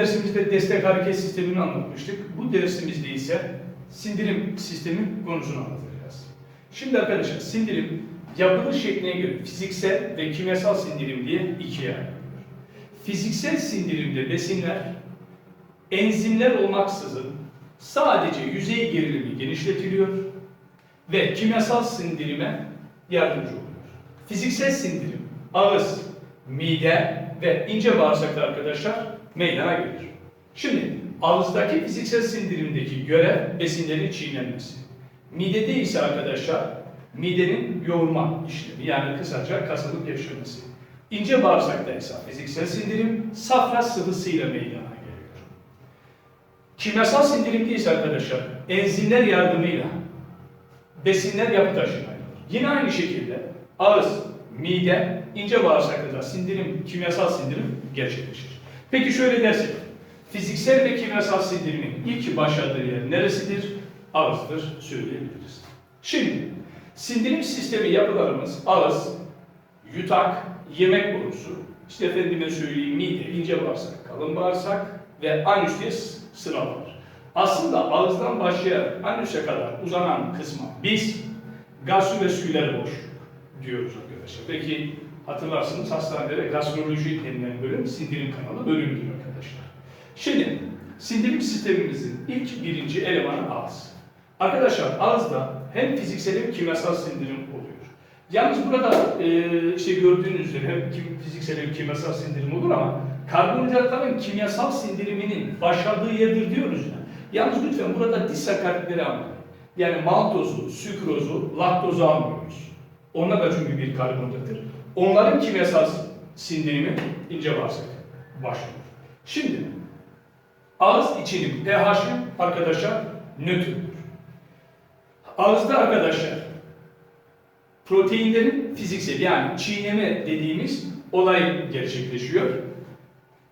dersimizde destek hareket sistemini anlatmıştık. Bu dersimizde ise sindirim sistemi konusunu anlatacağız. Şimdi arkadaşlar sindirim yapılış şekline göre fiziksel ve kimyasal sindirim diye ikiye ayrılıyor. Fiziksel sindirimde besinler enzimler olmaksızın sadece yüzey gerilimi genişletiliyor ve kimyasal sindirime yardımcı oluyor. Fiziksel sindirim ağız, mide ve ince bağırsakta arkadaşlar meydana gelir. Şimdi ağızdaki fiziksel sindirimdeki görev besinlerin çiğnenmesi. Midede ise arkadaşlar midenin yoğurma işlemi yani kısaca kasılıp gevşemesi. İnce bağırsakta ise fiziksel sindirim safra sıvısıyla meydana geliyor. Kimyasal sindirimde ise arkadaşlar enzimler yardımıyla besinler yapı taşımayla. Yine aynı şekilde ağız, mide, ince bağırsakta da sindirim, kimyasal sindirim gerçekleşir. Peki şöyle dersek, fiziksel ve kimyasal sindirimin ilk başladığı yer neresidir? Ağızdır söyleyebiliriz. Şimdi sindirim sistemi yapılarımız ağız, yutak, yemek borusu, işte efendime söyleyeyim mide, ince bağırsak, kalın bağırsak ve anüs diye sıra var. Aslında ağızdan başlayarak anüse kadar uzanan kısma biz gastrovasküler boş diyoruz arkadaşlar. Peki hatırlarsınız hastanede gastroloji denilen bölüm sindirim kanalı bölümüdür arkadaşlar. Şimdi sindirim sistemimizin ilk birinci elemanı ağız. Arkadaşlar ağızda hem fiziksel hem kimyasal sindirim oluyor. Yalnız burada e, işte gördüğünüz üzere hem fiziksel hem kimyasal sindirim olur ama karbonhidratların kimyasal sindiriminin başladığı yerdir diyoruz ya. Yalnız lütfen burada disakaritleri almayın. Yani maltozu, sükrozu, laktozu almıyoruz. Onlar da çünkü bir karbonhidrattır. Onların kimyasal sindirimi ince bağırsak başlıyor. Şimdi ağız içinin pH'i arkadaşlar nötrdür. Ağızda arkadaşlar proteinlerin fiziksel yani çiğneme dediğimiz olay gerçekleşiyor.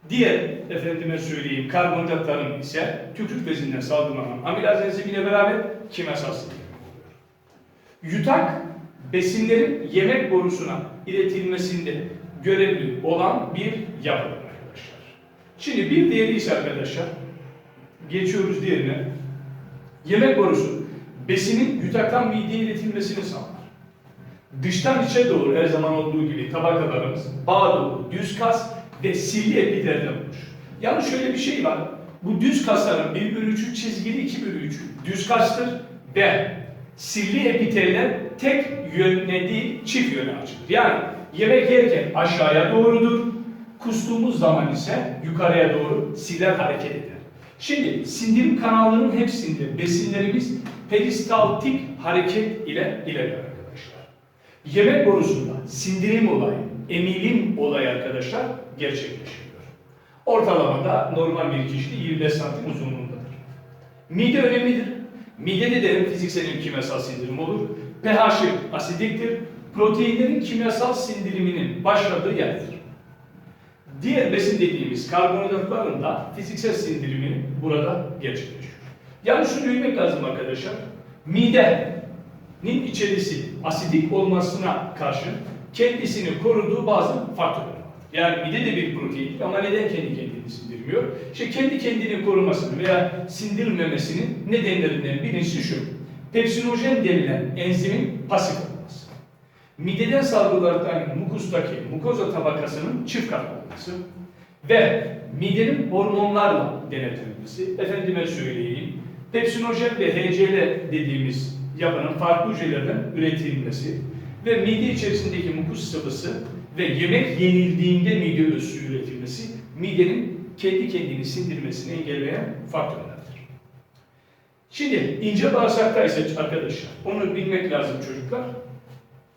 Diğer efendime söyleyeyim karbonhidratların ise tükürük bezinden salgılanan amilaz enzimiyle beraber sindirim oluyor. Yutak besinlerin yemek borusuna iletilmesinde görevli olan bir yapıdır arkadaşlar. Şimdi bir diğeri ise arkadaşlar geçiyoruz diğerine. Yemek borusu besinin yutaktan mideye iletilmesini sağlar. Dıştan içe doğru her zaman olduğu gibi tabakalarımız bağ doğru düz kas ve silli epitelden oluşur. Yalnız şöyle bir şey var. Bu düz kasların 1 bölü 3'ü çizgili 2 bölü 3 düz kastır ve silli epiteller tek yönüne değil çift yöne açılır. Yani yemek yerken aşağıya doğrudur. Kustuğumuz zaman ise yukarıya doğru siller hareket eder. Şimdi sindirim kanallarının hepsinde besinlerimiz peristaltik hareket ile ilerler arkadaşlar. Yemek borusunda sindirim olayı, emilim olayı arkadaşlar gerçekleşiyor. Ortalamada normal bir kişide 25 santim uzunluğundadır. Mide önemlidir. Midede de hem fiziksel hem kimyasal sindirim olur. pH'i asidiktir. Proteinlerin kimyasal sindiriminin başladığı yerdir. Diğer besin dediğimiz karbonhidratların da fiziksel sindirimi burada gerçekleşiyor. Yani şunu bilmek lazım arkadaşlar. Midenin içerisi asidik olmasına karşı kendisini koruduğu bazı faktörler var. Yani mide de bir protein ama neden kendi kendini sindirmiyor? İşte kendi kendini korumasının veya sindirilmemesinin nedenlerinden birincisi şu. Pepsinojen denilen enzimin pasif olması. Mideden salgılanan mukustaki mukoza tabakasının çift katlı olması ve midenin hormonlarla denetilmesi, efendime söyleyeyim, pepsinojen ve HCl dediğimiz yapının farklı hücrelerden üretilmesi ve mide içerisindeki mukus sıvısı ve yemek yenildiğinde mide özsü üretilmesi midenin kendi kendini sindirmesini engelleyen faktörlerdir. Şimdi ince bağırsakta ise arkadaşlar, onu bilmek lazım çocuklar.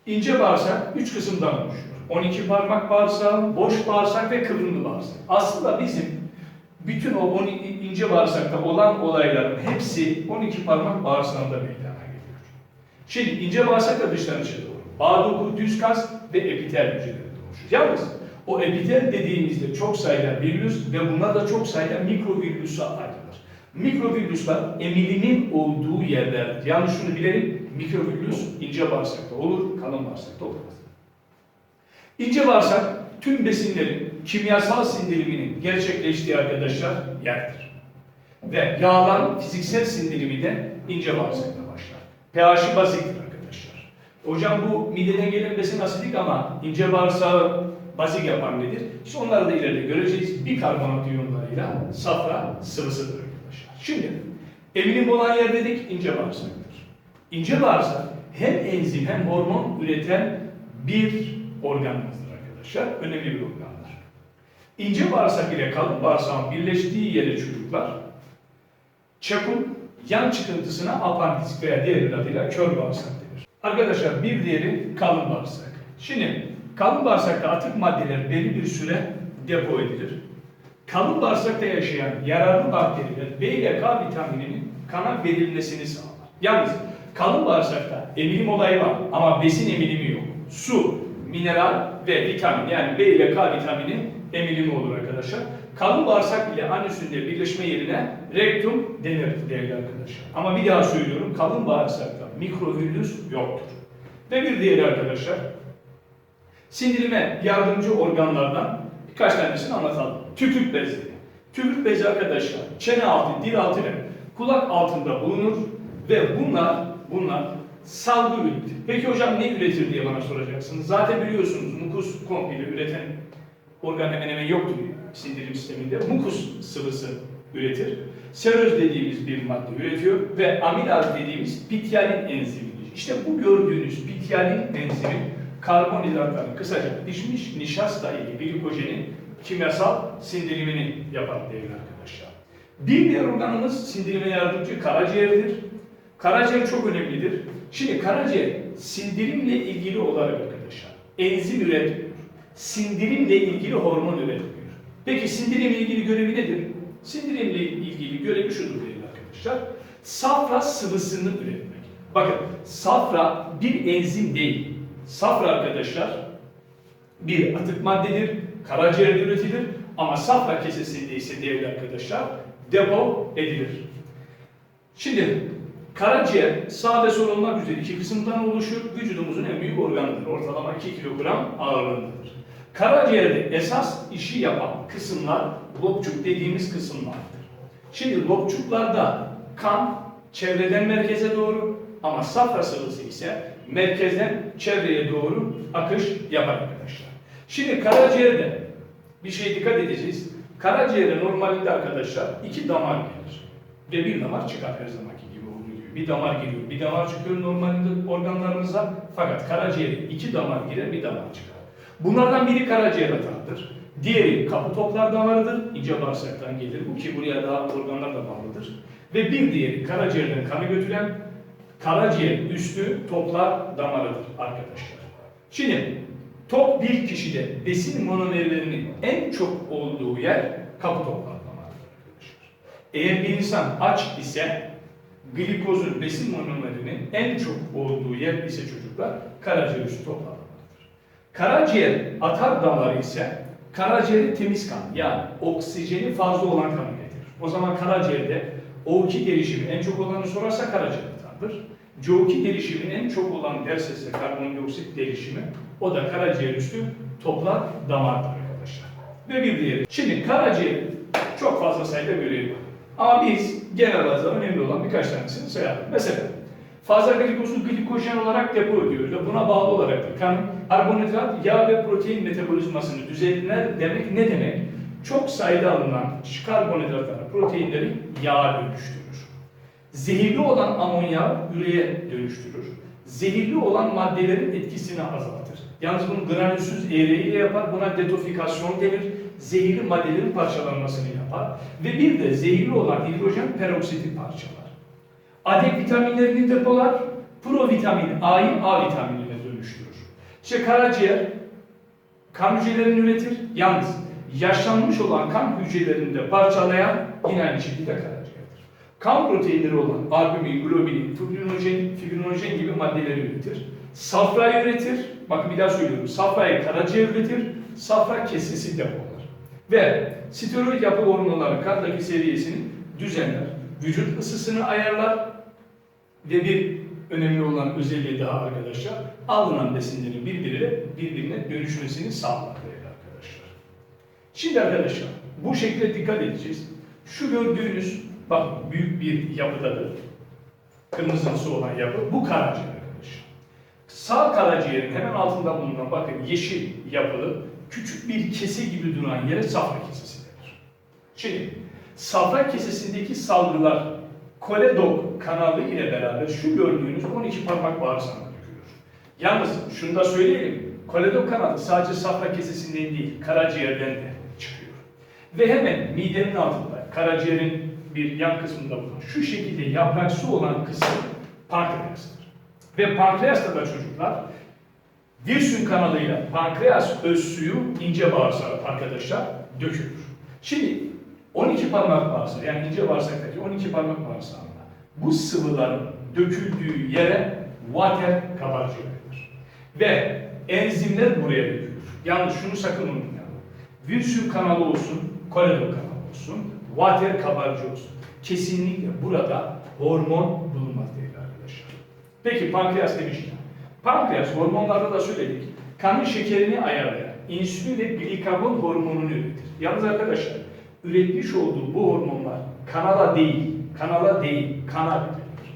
İnce bağırsak üç kısımdan oluşuyor. 12 parmak bağırsağı, boş bağırsak ve kıvrımlı bağırsak. Aslında bizim bütün o 12 ince bağırsakta olan olayların hepsi 12 parmak bağırsağında meydana geliyor. Şimdi ince bağırsakla dıştan içe doğru. Bağ doku, düz kas ve epitel hücrelerinde oluşur. Yalnız o epitel dediğimizde çok sayıda virüs ve bunlar da çok sayıda mikrovirüse ayrılır. Mikrovirüsler emilimin olduğu yerlerdir. Yani şunu bilelim, mikrovirüs ince bağırsakta olur, kalın bağırsakta olmaz. İnce bağırsak tüm besinlerin kimyasal sindiriminin gerçekleştiği arkadaşlar yerdir. Ve yağların fiziksel sindirimi de ince bağırsakta başlar. pH'i baziktir arkadaşlar. Hocam bu mideden gelen besin asidik ama ince bağırsağı bazik yapan nedir? İşte onları da ileride göreceğiz. Bikarbonat iyonlarıyla safra sıvısıdır arkadaşlar. Şimdi emilim olan yer dedik ince bağırsaktır. İnce bağırsak hem enzim hem hormon üreten bir organımızdır arkadaşlar. Önemli bir organdır. İnce bağırsak ile kalın bağırsağın birleştiği yere çocuklar çakul yan çıkıntısına apandiks veya diğer adıyla kör bağırsak denir. Arkadaşlar bir diğeri kalın bağırsak. Şimdi kalın bağırsakta atık maddeler belli bir süre depo edilir. Kalın bağırsakta yaşayan yararlı bakteriler B ile K vitamininin kana verilmesini sağlar. Yalnız kalın bağırsakta emilim olayı var ama besin emilimi yok. Su, mineral ve vitamin yani B ile K vitamini emilimi olur arkadaşlar. Kalın bağırsak ile anüsünde birleşme yerine rektum denir değerli arkadaşlar. Ama bir daha söylüyorum kalın bağırsakta mikrovillüs yoktur. Ve bir diğeri arkadaşlar sindirime yardımcı organlardan birkaç tanesini anlatalım. Tükürük bezleri. Tükürük bezi arkadaşlar çene altı, dil altı ve kulak altında bulunur ve bunlar bunlar salgı üretir. Peki hocam ne üretir diye bana soracaksınız. Zaten biliyorsunuz mukus komple üreten organ hemen hemen yoktur sindirim sisteminde. Mukus sıvısı üretir. Seröz dediğimiz bir madde üretiyor ve amilaz dediğimiz pityalin enzimidir. İşte bu gördüğünüz pityalin enzimi karbonhidratların kısaca pişmiş nişasta ile glikojenin kimyasal sindirimini yapar değerli arkadaşlar. Bir diğer organımız sindirime yardımcı karaciğerdir. Karaciğer çok önemlidir. Şimdi karaciğer sindirimle ilgili olarak arkadaşlar enzim üretmiyor. Sindirimle ilgili hormon üretmiyor. Peki sindirimle ilgili görevi nedir? Sindirimle ilgili görevi şudur değerli arkadaşlar. Safra sıvısını üretmek. Bakın safra bir enzim değil. Safra arkadaşlar bir atık maddedir. Karaciğerde üretilir. Ama safra kesesinde ise değerli arkadaşlar depo edilir. Şimdi karaciğer sağ ve sol olmak üzere iki kısımdan oluşur. Vücudumuzun en büyük organıdır. Ortalama 2 kilogram ağırlığındadır. Karaciğerde esas işi yapan kısımlar lobçuk dediğimiz kısımlardır. Şimdi lobçuklarda kan çevreden merkeze doğru ama safra sıvısı ise merkezden çevreye doğru akış yapar arkadaşlar. Şimdi karaciğerde bir şey dikkat edeceğiz. Karaciğere normalde arkadaşlar iki damar gelir. Ve bir damar çıkar her zamanki gibi olduğu gibi. Bir damar giriyor, bir damar çıkıyor normalde organlarımıza. Fakat karaciğere iki damar girer, bir damar çıkar. Bunlardan biri karaciğer atağıdır. Diğeri kapı toplar damarıdır. İnce bağırsaktan gelir bu ki buraya daha organlar da bağlıdır. Ve bir diğeri karaciğerden kanı götüren karaciğer üstü toplar damarıdır arkadaşlar. Şimdi top bir kişide besin monomerlerinin en çok olduğu yer damarıdır arkadaşlar. Eğer bir insan aç ise glikozun besin monomerinin en çok olduğu yer ise çocuklar karaciğer üstü toplar damarıdır. Karaciğer atar damarı ise karaciğeri temiz kan yani oksijeni fazla olan kanı getirir. O zaman karaciğerde O2 derişimi en çok olanı sorarsa karaciğer atardır. CO2 derişimi en çok olan derse ise karbondioksit derişimi o da karaciğer üstü toplar damardır arkadaşlar. Ve bir diğeri. Şimdi karaciğer çok fazla sayıda görevi var. Ama biz genel bazda önemli olan birkaç tanesini sayalım. Mesela fazla glikozu glikojen olarak depo ediyoruz ve buna bağlı olarak da kan, karbonhidrat, yağ ve protein metabolizmasını düzenler demek ne demek? Çok sayıda alınan karbonhidratları, proteinleri yağa dönüştürür. Zehirli olan amonyağı üreye dönüştürür. Zehirli olan maddelerin etkisini azaltır. Yalnız bunu granülsüz eğriyle yapar. Buna detofikasyon denir. Zehirli maddelerin parçalanmasını yapar. Ve bir de zehirli olan hidrojen peroksiti parçalar. Adek vitaminlerini depolar. Provitamin A'yı A vitaminine dönüştürür. İşte karaciğer kan hücrelerini üretir. Yalnız yaşlanmış olan kan hücrelerini de parçalayan yine aynı şekilde karaciğerdir. Kan proteinleri olan albumin, globulin, fibrinojen, fibrinojen gibi maddeleri üretir. Safrayı üretir. Bakın bir daha söylüyorum. Safrayı karaciğer üretir. Safra kesesi depolar. Ve steroid yapı hormonları kandaki seviyesini düzenler. Vücut ısısını ayarlar. Ve bir önemli olan özelliği daha arkadaşlar. Alınan besinlerin birbirine, birbirine dönüşmesini sağlar değerli arkadaşlar. Şimdi arkadaşlar bu şekilde dikkat edeceğiz. Şu gördüğünüz bak büyük bir yapıdadır. Kırmızımsı olan yapı bu karaciğer arkadaşlar. Sağ karaciğerin hemen altında bulunan bakın yeşil yapılı küçük bir kese gibi duran yere safra kesesi denir. Şimdi safra kesesindeki salgılar koledok kanalı ile beraber şu gördüğünüz 12 parmak bağırsağına dökülür. Yalnız şunu da söyleyelim. Koledok kanalı sadece safra kesesinden değil, karaciğerden de çıkıyor. Ve hemen midenin altında, karaciğerin bir yan kısmında bulunan şu şekilde yapraksı olan kısım pankreastır. Ve pankreasta da çocuklar Wirsung kanalıyla pankreas öz suyu ince bağırsağa arkadaşlar dökülür. Şimdi 12 parmak bağırsağı yani ince bağırsaktaki 12 parmak bağırsağında bu sıvıların döküldüğü yere water kabarcığı denir. Ve enzimler buraya dökülür. Yalnız şunu sakın unutmayalım. Wirsung kanalı olsun, koledok kanalı olsun, water kabarcığı olsun. Kesinlikle burada hormon bulunmaz değil arkadaşlar. Peki pankreas demişken, pankreas hormonlarda da söyledik. Kanın şekerini ayarlayan insülin ve glikagон hormonunu üretir. Yalnız arkadaşlar, üretmiş olduğu bu hormonlar kanala değil, kanala değil, kana üretilir.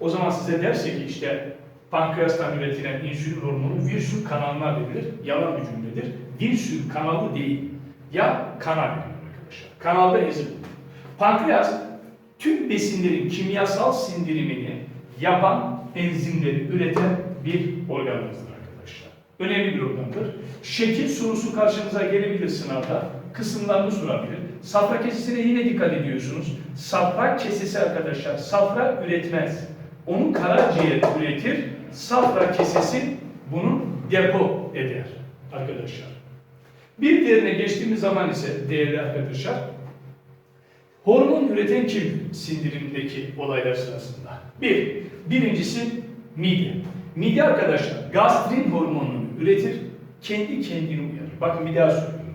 O zaman size derse ki işte pankreastan üretilen insülin hormonu Wirsung kanalına verilir. Yalan bir cümledir. Wirsung kanalı değil. Ya kana verilir. Kanalda bulunur. Pankreas tüm besinlerin kimyasal sindirimini yapan enzimleri üreten bir organımızdır arkadaşlar. Önemli bir organdır. Şekil sorusu karşınıza gelebilir sınavda. Kısımlarını sorabilir. Safra kesesine yine dikkat ediyorsunuz. Safra kesesi arkadaşlar safra üretmez. Onu karaciğer üretir. Safra kesesi bunu depo eder arkadaşlar. Bir diğerine geçtiğimiz zaman ise değerli arkadaşlar Hormon üreten kim sindirimdeki olaylar sırasında? Bir, birincisi mide. Mide arkadaşlar gastrin hormonunu üretir, kendi kendini uyarır. Bakın bir daha söylüyorum.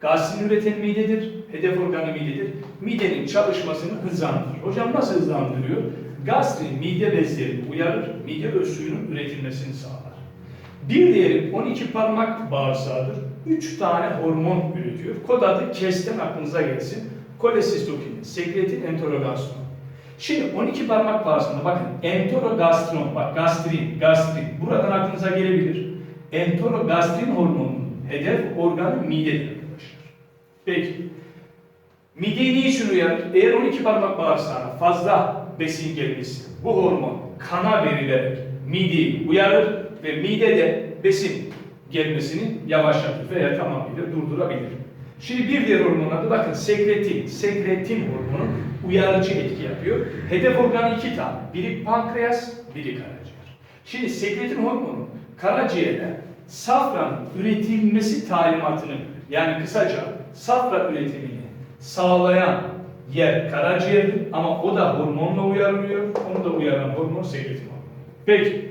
Gastrin üreten midedir, hedef organı midedir. Midenin çalışmasını hızlandırır. Hocam nasıl hızlandırıyor? Gastrin mide bezlerini uyarır, mide öz suyunun üretilmesini sağlar. Bir diğeri 12 parmak bağırsağıdır. 3 tane hormon üretiyor. Kod adı KES'ten aklınıza gelsin. Kolesistokinin, sekretin enterogastron. Şimdi 12 parmak bağırsağında bakın enterogastron, bak gastrin, gastrin buradan aklınıza gelebilir. Enterogastrin hormonunun hedef organı midedir arkadaşlar. Peki. Mideyi niçin uyarır? Eğer 12 parmak bağırsağına fazla besin gelmişse bu hormon kana verilerek mideyi uyarır ve midede besin gelmesini yavaşlatır veya tamamıyla durdurabilir. Şimdi bir diğer hormon adı bakın sekretin. Sekretin hormonu uyarıcı etki yapıyor. Hedef organı iki tane. Biri pankreas, biri karaciğer. Şimdi sekretin hormonu karaciğerde safranın üretilmesi talimatını yani kısaca safra üretimini sağlayan yer karaciğerdir ama o da hormonla uyarılıyor. Onu da uyaran hormon sekretin hormonu. Peki.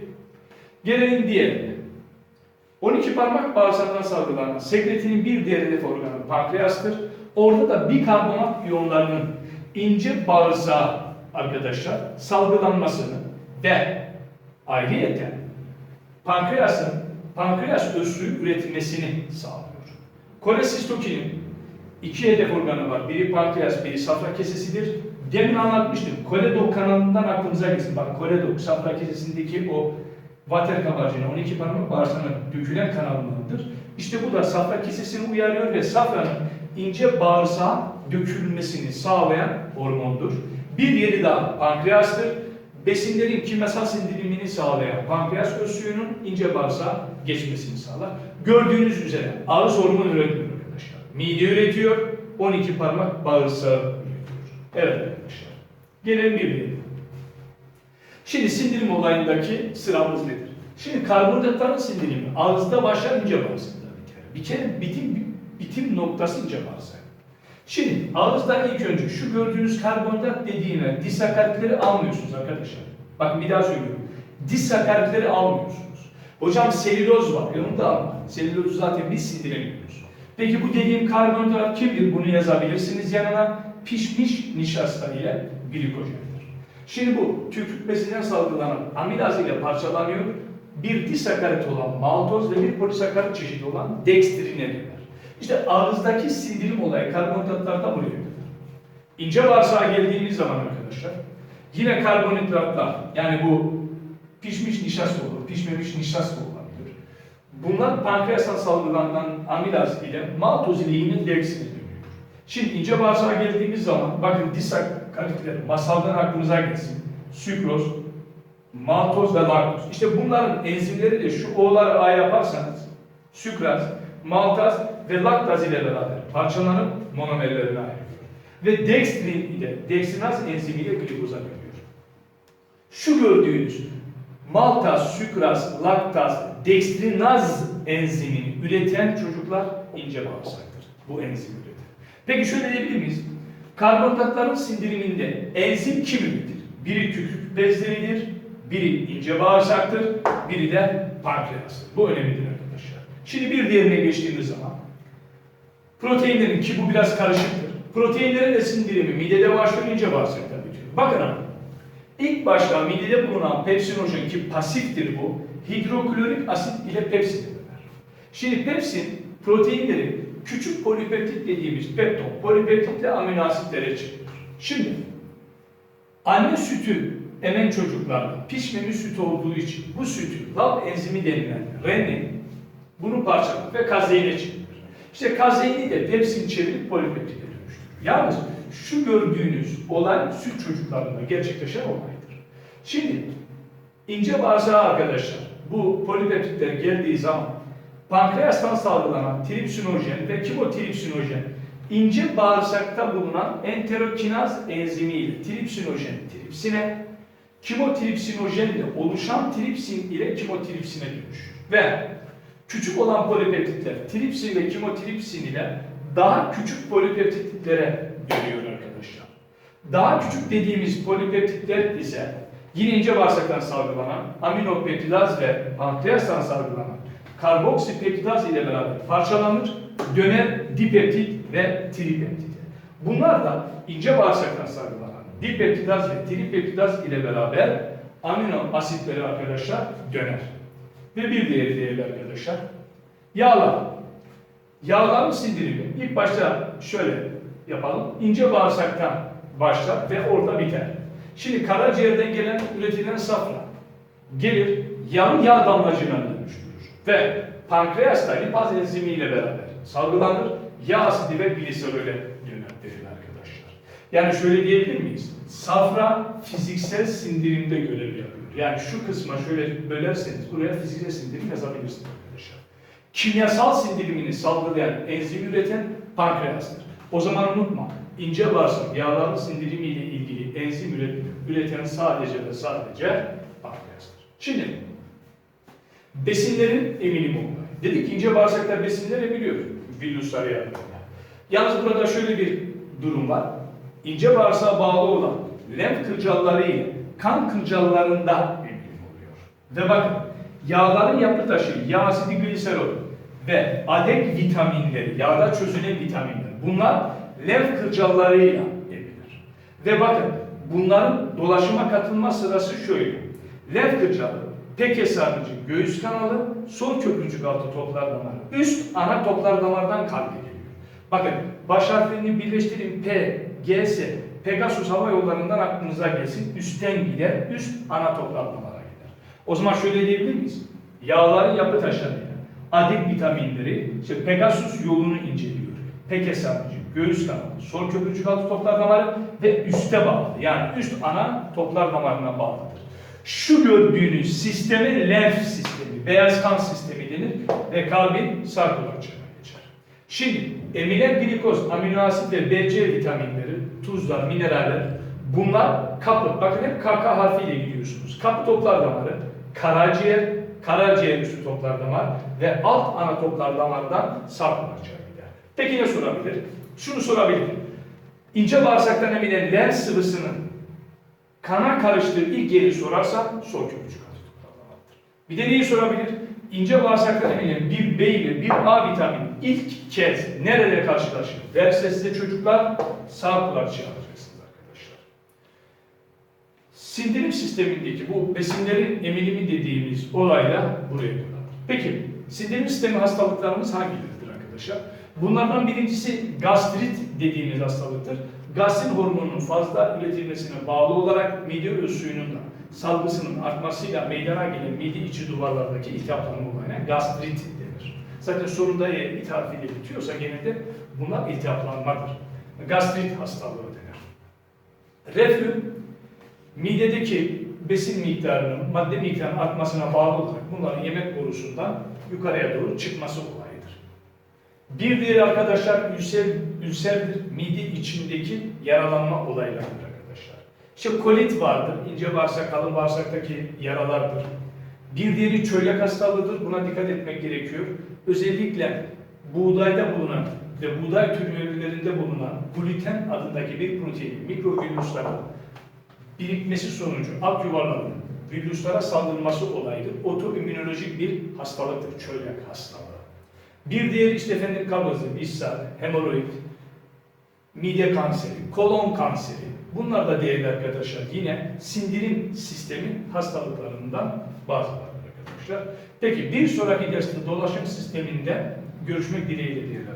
Gelelim diğerine. 12 parmak bağırsağından salgılanan sekretinin bir diğer hedef organı pankreastır. Orada da bikarbonat iyonlarının ince bağırsağa arkadaşlar salgılanmasını ve ayrıyeten pankreasın pankreas öz suyu üretmesini sağlıyor. Kolesistokinin iki hedef organı var. Biri pankreas, biri safra kesesidir. Demin anlatmıştım. Koledok kanalından aklınıza gelsin. Bak koledok safra kesesindeki o vater kabarcığına 12 parmak bağırsağına dökülen kanalındandır. İşte bu da safra kesesini uyarıyor ve safranın ince bağırsağa dökülmesini sağlayan hormondur. Bir yeri daha pankreastır. Besinlerin kimyasal sindirimini sağlayan pankreas öz suyunun ince bağırsağa geçmesini sağlar. Gördüğünüz üzere ağız hormonu üretmiyor arkadaşlar. Mide üretiyor, 12 parmak bağırsağı üretiyor. Evet arkadaşlar. Gelelim bir diğerine. Şimdi sindirim olayındaki sıramız nedir? Şimdi karbonhidratların sindirimi ağızda başlar ince bağırsakta biter. Bir kere bitim, bitim noktası ince bağırsak. Şimdi ağızdan ilk önce şu gördüğünüz karbonhidrat dediğine disakaritleri almıyorsunuz arkadaşlar. Bakın bir daha söylüyorum. Disakaritleri almıyorsunuz. Hocam selüloz var. E onu da alma. Selülozu zaten biz sindiremiyoruz. Peki bu dediğim karbonhidrat kimdir? Bunu yazabilirsiniz yanına. Pişmiş nişasta ile glikojendir. Şimdi bu tükürükmesinden salgılanan amilaz ile parçalanıyor. Bir disakarit olan maltoz ve bir polisakarit çeşidi olan elde eder. İşte ağızdaki sindirim olayı karbonhidratlar da buraya kadar. İnce bağırsağa geldiğimiz zaman arkadaşlar yine karbonhidratlar yani bu pişmiş nişasta olur, pişmemiş nişasta olabilir. Bunlar pankreastan salgılanan amilaz ile maltoz ile yine dioksine dönüyor. Şimdi ince bağırsağa geldiğimiz zaman bakın disakkaritler masaldan aklınıza gelsin. Sükroz, maltoz ve laktoz. İşte bunların enzimleri de şu O'ları A yaparsanız sükraz, maltaz ve laktaz ile beraber parçalanıp monomerlerine ayrılıyor. Ve dextrin ile dextrinaz enzimiyle glikoza dönüyor. Şu gördüğünüz maltaz, sükraz, laktaz, dextrinaz enzimini üreten çocuklar ince bağırsaktır. Bu enzim üretir. Peki şöyle diyebilir miyiz? Karbonhidratların sindiriminde enzim kim üretir? Biri kükürt bezleridir, biri ince bağırsaktır, biri de pankreastır. Bu önemlidir arkadaşlar. Şimdi bir diğerine geçtiğimiz zaman proteinlerin ki bu biraz karışıktır. Proteinlerin de sindirimi midede başlıyor, ince bağırsakta bitiyor. Bakın ama ilk başta midede bulunan pepsinojen ki pasiftir bu, hidroklorik asit ile pepsin döner. Şimdi pepsin proteinleri küçük polipeptit dediğimiz pepton, polipeptitle amino çeviriyor. Şimdi anne sütü emen çocuklarda pişmemiş süt olduğu için bu sütü lab enzimi denilen renin bunu parçalar ve kazeine çevirir. İşte kazeini de pepsin çevirip polipeptite dönüştürür. Yalnız şu gördüğünüz olay süt çocuklarında gerçekleşen olaydır. Şimdi ince bağırsağı arkadaşlar bu polipeptitler geldiği zaman pankreastan salgılanan tripsinojen ve kimotripsinojen ince bağırsakta bulunan enterokinaz enzimiyle tripsinojen tripsine, kimotripsinojen ile oluşan tripsin ile kimotripsine dönüşür. Ve küçük olan polipeptitler tripsin ve kimotripsin ile daha küçük polipeptitlere dönüyor arkadaşlar. Daha küçük dediğimiz polipeptitler ise yine ince bağırsaktan salgılanan aminopeptidaz ve pankreastan salgılanan karboksipeptidaz ile beraber parçalanır, döner dipeptit ve tripeptit. Bunlar da ince bağırsaktan salgılanan dipeptidaz ve tripeptidaz ile beraber amino asitleri arkadaşlar döner. Ve bir diğeri değerli arkadaşlar, yağlar. Yağların sindirimi ilk başta şöyle yapalım. İnce bağırsaktan başlar ve orada biter. Şimdi karaciğerden gelen üretilen safra gelir yarı yağ damlacığına dönüştürür. Ve pankreasta lipaz enzimiyle beraber salgılanır. Yağ asidi ve gliserole yöneltilir arkadaşlar. Yani şöyle diyebilir miyiz? Safra fiziksel sindirimde görev yapıyor. Yani şu kısma şöyle bölerseniz buraya fiziksel sindirim yazabilirsiniz arkadaşlar. Kimyasal sindirimini salgılayan, enzim üreten pankreastır. O zaman unutma, ince bağırsak yağların sindirimiyle ilgili enzim üret- üreten sadece ve sadece pankreastır. Şimdi besinlerin emilim olmayı. Dedik ki ince bağırsaklar besinler emiliyor. Villuslar yardımıyla. Yalnız burada şöyle bir durum var. İnce bağırsağa bağlı olan lenf kılcalları ile kan kılcallarında emilim oluyor. Ve bakın yağların yapı taşı yağ asidi gliserol ve adek vitaminleri, yağda çözülen vitaminler bunlar lenf kılcallarıyla emilir. Ve bakın bunların dolaşıma katılma sırası şöyle. Lenf kılcalı, peke sarnıcı, göğüs kanalı, sol köprücük altı toplar damarı, üst ana toplar damardan kalbe geliyor. Bakın baş harflerini birleştirin P, G, S, Pegasus hava yollarından aklınıza gelsin. Üstten gider, üst ana toplar damara gider. O zaman şöyle diyebilir miyiz? Yağların yapı taşlarıyla adet vitaminleri işte Pegasus yolunu inceliyor. Peke sarnıcı, göğüs kanalı, sol köprücük altı toplar damarı ve üste bağlı. Yani üst ana toplar damarına bağlıdır. Şu gördüğünüz sisteme lenf sistemi, beyaz kan sistemi denir ve kalbin sağ kulakçığına geçer. Şimdi emilen glikoz, amino asit ve BC vitaminleri, tuzlar, mineraller bunlar kapı. Bakın hep KK harfiyle gidiyorsunuz. Kapı toplar damarı, karaciğer, karaciğer üstü toplar damar ve alt ana toplar damardan sağ kulakçığa gider. Peki ne sorabilir? Şunu sorabilir. İnce bağırsaktan emilen lenf sıvısının kana karıştığı ilk yeri sorarsa sol toplar damarıdır. Bir de neyi sorabilir? İnce bağırsaktan emilen bir B ile bir A vitamini ilk kez nerede karşılaşır? Derse size çocuklar sağ kulakçığa alacaksınız arkadaşlar. Sindirim sistemindeki bu besinlerin emilimi dediğimiz olayla buraya kadar. Peki sindirim sistemi hastalıklarımız hangileridir arkadaşlar? Bunlardan birincisi gastrit dediğimiz hastalıktır. Gastrin hormonunun fazla üretilmesine bağlı olarak mide öz suyunun da salgısının artmasıyla meydana gelen mide içi duvarlardaki iltihaplanma olayına gastrit denir. Zaten sorunda eğer it harfiyle bitiyorsa genelde bunlar iltihaplanmadır. Gastrit hastalığı denir. Reflü, midedeki besin miktarının, madde miktarının artmasına bağlı olarak bunların yemek borusundan yukarıya doğru çıkması olayıdır. Bir diğer arkadaşlar ülser, ülserdir. Mide içindeki yaralanma olaylarıdır arkadaşlar. İşte kolit vardır. ince bağırsak, kalın bağırsaktaki yaralardır. Bir diğeri çölyak hastalığıdır. Buna dikkat etmek gerekiyor. Özellikle buğdayda bulunan ve buğday türevlerinde bulunan gluten adındaki bir proteinin mikrovirüslerin birikmesi sonucu alt yuvarların virüslere saldırması olayıdır. Otoimmünolojik bir hastalıktır. Çölyak hastalığı. Bir diğer işte efendim kabızlık, ishal, hemoroid, mide kanseri, kolon kanseri. Bunlar da değerli arkadaşlar yine sindirim sistemi hastalıklarından bazıları arkadaşlar. Peki bir sonraki derste dolaşım sisteminde görüşmek dileğiyle arkadaşlar.